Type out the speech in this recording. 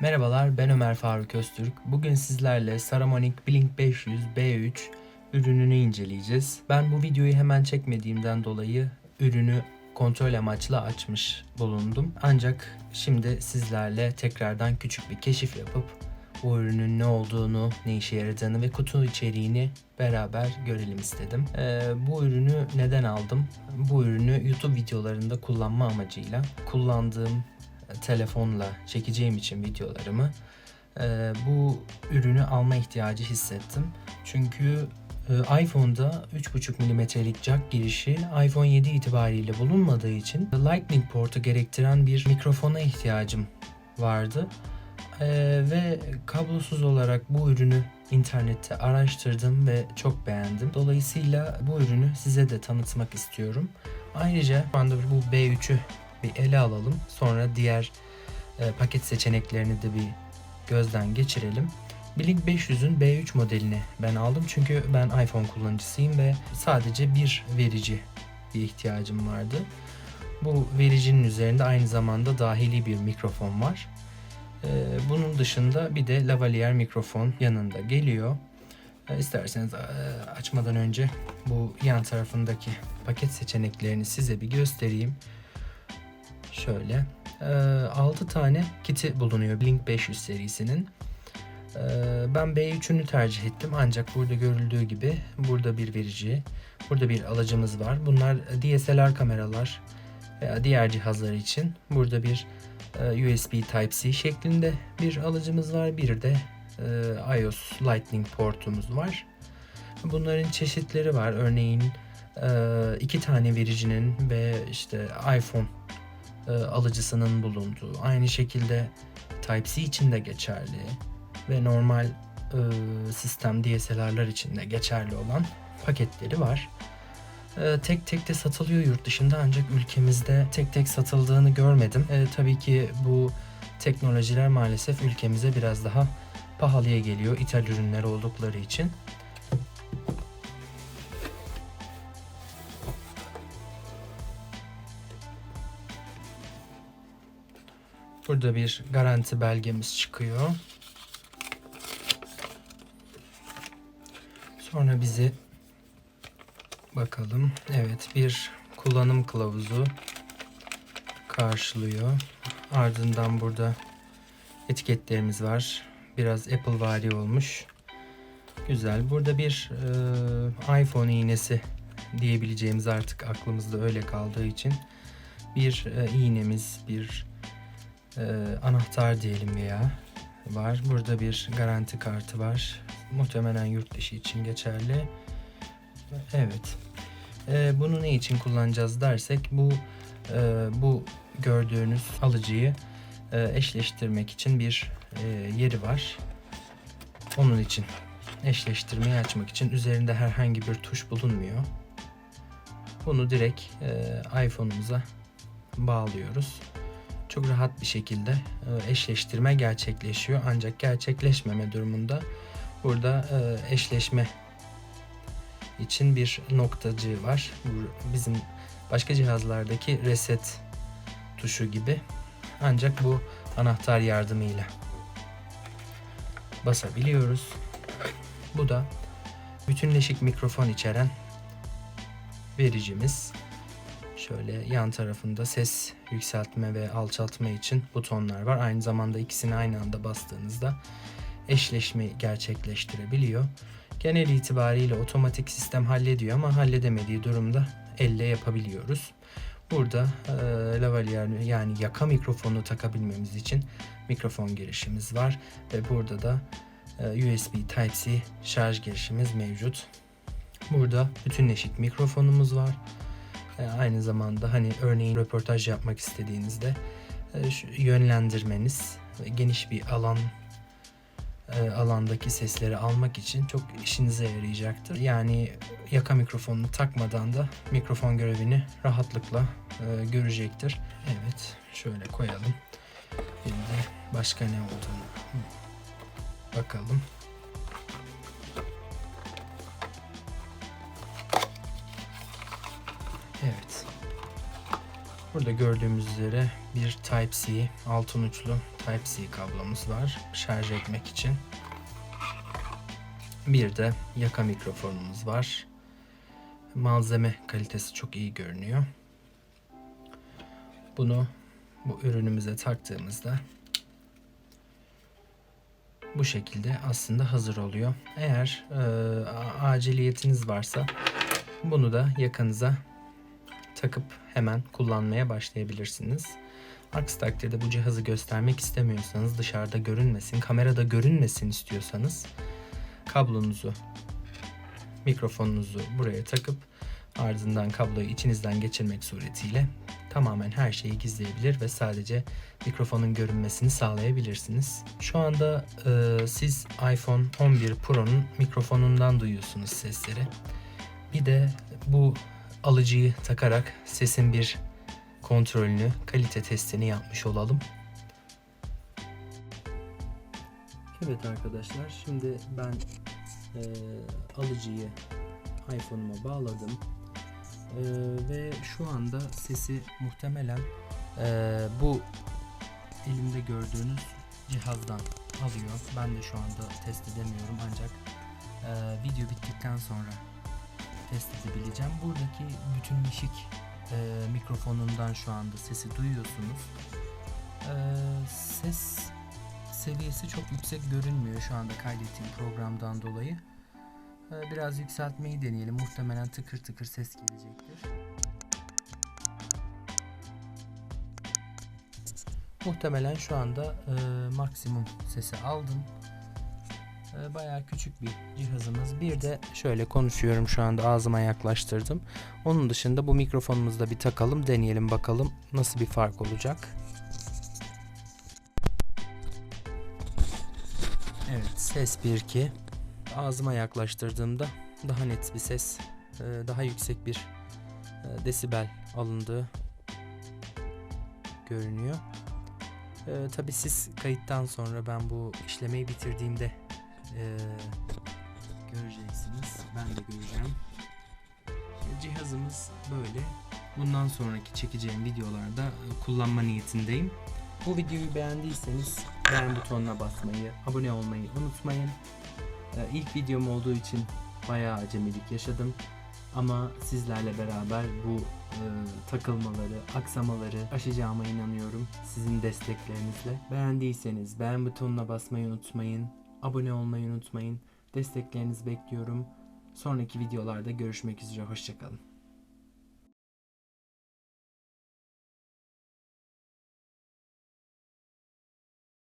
Merhabalar ben Ömer Faruk Öztürk. Bugün sizlerle Saramonic Blink 500 B3 ürününü inceleyeceğiz. Ben bu videoyu hemen çekmediğimden dolayı ürünü kontrol amaçlı açmış bulundum. Ancak şimdi sizlerle tekrardan küçük bir keşif yapıp bu ürünün ne olduğunu, ne işe yaradığını ve kutu içeriğini beraber görelim istedim. Ee, bu ürünü neden aldım? Bu ürünü YouTube videolarında kullanma amacıyla kullandığım telefonla çekeceğim için videolarımı e, bu ürünü alma ihtiyacı hissettim. Çünkü e, iPhone'da 3.5 mm'lik jack girişi iPhone 7 itibariyle bulunmadığı için Lightning portu gerektiren bir mikrofona ihtiyacım vardı. E, ve kablosuz olarak bu ürünü internette araştırdım ve çok beğendim. Dolayısıyla bu ürünü size de tanıtmak istiyorum. Ayrıca şu anda bu B3'ü bir ele alalım. Sonra diğer e, paket seçeneklerini de bir gözden geçirelim. Blink 500'ün B3 modelini ben aldım çünkü ben iPhone kullanıcısıyım ve sadece bir verici bir ihtiyacım vardı. Bu vericinin üzerinde aynı zamanda dahili bir mikrofon var. E, bunun dışında bir de lavalier mikrofon yanında geliyor. E, İsterseniz e, açmadan önce bu yan tarafındaki paket seçeneklerini size bir göstereyim. Şöyle. E, 6 tane kiti bulunuyor Blink 500 serisinin. E, ben B3'ünü tercih ettim ancak burada görüldüğü gibi burada bir verici, burada bir alıcımız var. Bunlar DSLR kameralar veya diğer cihazlar için. Burada bir e, USB Type-C şeklinde bir alıcımız var. Bir de e, iOS Lightning portumuz var. Bunların çeşitleri var. Örneğin e, iki tane vericinin ve işte iPhone e, alıcısının bulunduğu. Aynı şekilde Type-C için de geçerli ve normal e, sistem DSLR'lar için de geçerli olan paketleri var. E, tek tek de satılıyor yurt dışında ancak ülkemizde tek tek satıldığını görmedim. E, tabii ki bu teknolojiler maalesef ülkemize biraz daha pahalıya geliyor ithal ürünler oldukları için. Burada bir garanti belgemiz çıkıyor. Sonra bizi bakalım. Evet bir kullanım kılavuzu karşılıyor. Ardından burada etiketlerimiz var. Biraz Apple vari olmuş. Güzel. Burada bir e, iPhone iğnesi diyebileceğimiz artık aklımızda öyle kaldığı için bir e, iğnemiz, bir anahtar diyelim veya var. Burada bir garanti kartı var. Muhtemelen yurt dışı için geçerli. Evet. E, bunu ne için kullanacağız dersek bu e, bu gördüğünüz alıcıyı e, eşleştirmek için bir e, yeri var. Onun için eşleştirmeyi açmak için üzerinde herhangi bir tuş bulunmuyor. Bunu direkt e, iPhone'umuza bağlıyoruz çok rahat bir şekilde e, eşleştirme gerçekleşiyor. Ancak gerçekleşmeme durumunda burada e, eşleşme için bir noktacı var. Bizim başka cihazlardaki reset tuşu gibi. Ancak bu anahtar yardımıyla basabiliyoruz. Bu da bütünleşik mikrofon içeren vericimiz. Şöyle yan tarafında ses yükseltme ve alçaltma için butonlar var. Aynı zamanda ikisini aynı anda bastığınızda eşleşme gerçekleştirebiliyor. Genel itibariyle otomatik sistem hallediyor ama halledemediği durumda elle yapabiliyoruz. Burada e, lavalier yani yaka mikrofonu takabilmemiz için mikrofon girişimiz var ve burada da e, USB Type-C şarj girişimiz mevcut. Burada bütünleşik mikrofonumuz var. E, aynı zamanda hani örneğin röportaj yapmak istediğinizde e, yönlendirmeniz ve geniş bir alan e, alandaki sesleri almak için çok işinize yarayacaktır. Yani yaka mikrofonunu takmadan da mikrofon görevini rahatlıkla görecektir. Evet, şöyle koyalım. De başka ne olduğunu bakalım. Evet. Burada gördüğümüz üzere bir Type-C, altın uçlu Type-C kablomuz var şarj etmek için. Bir de yaka mikrofonumuz var. Malzeme kalitesi çok iyi görünüyor. Bunu bu ürünümüze taktığımızda bu şekilde aslında hazır oluyor. Eğer e, aciliyetiniz varsa bunu da yakanıza takıp hemen kullanmaya başlayabilirsiniz. Aksi takdirde bu cihazı göstermek istemiyorsanız dışarıda görünmesin, kamerada görünmesin istiyorsanız kablonuzu, mikrofonunuzu buraya takıp ardından kabloyu içinizden geçirmek suretiyle tamamen her şeyi gizleyebilir ve sadece mikrofonun görünmesini sağlayabilirsiniz. Şu anda e, siz iPhone 11 Pro'nun mikrofonundan duyuyorsunuz sesleri. Bir de bu alıcıyı takarak sesin bir kontrolünü, kalite testini yapmış olalım. Evet arkadaşlar, şimdi ben e, alıcıyı iPhone'uma bağladım E, ve şu anda sesi muhtemelen e, bu elimde gördüğünüz cihazdan alıyor. Ben de şu anda test edemiyorum ancak e, video bittikten sonra test edebileceğim. Buradaki bütünleşik e, mikrofonundan şu anda sesi duyuyorsunuz. E, ses seviyesi çok yüksek görünmüyor şu anda kaydettiğim programdan dolayı. E, biraz yükseltmeyi deneyelim. Muhtemelen tıkır tıkır ses gelecektir. Muhtemelen şu anda e, maksimum sesi aldım. E, bayağı küçük bir cihazımız. Bir de şöyle konuşuyorum şu anda ağzıma yaklaştırdım. Onun dışında bu mikrofonumuzu da bir takalım deneyelim bakalım nasıl bir fark olacak. Evet ses 1-2. Ağzıma yaklaştırdığımda daha net bir ses, e, daha yüksek bir e, desibel alındığı görünüyor. E, Tabi siz kayıttan sonra ben bu işlemeyi bitirdiğimde e, göreceksiniz. Ben de göreceğim. E, Cihazımız böyle. Bundan sonraki çekeceğim videolarda e, kullanma niyetindeyim. Bu videoyu beğendiyseniz beğen butonuna basmayı, abone olmayı unutmayın. E, İlk videom olduğu için bayağı acemilik yaşadım. Ama sizlerle beraber bu e, takılmaları, aksamaları aşacağıma inanıyorum sizin desteklerinizle. Beğendiyseniz beğen butonuna basmayı unutmayın. Abone olmayı unutmayın. Desteklerinizi bekliyorum. Sonraki videolarda görüşmek üzere. Hoşçakalın.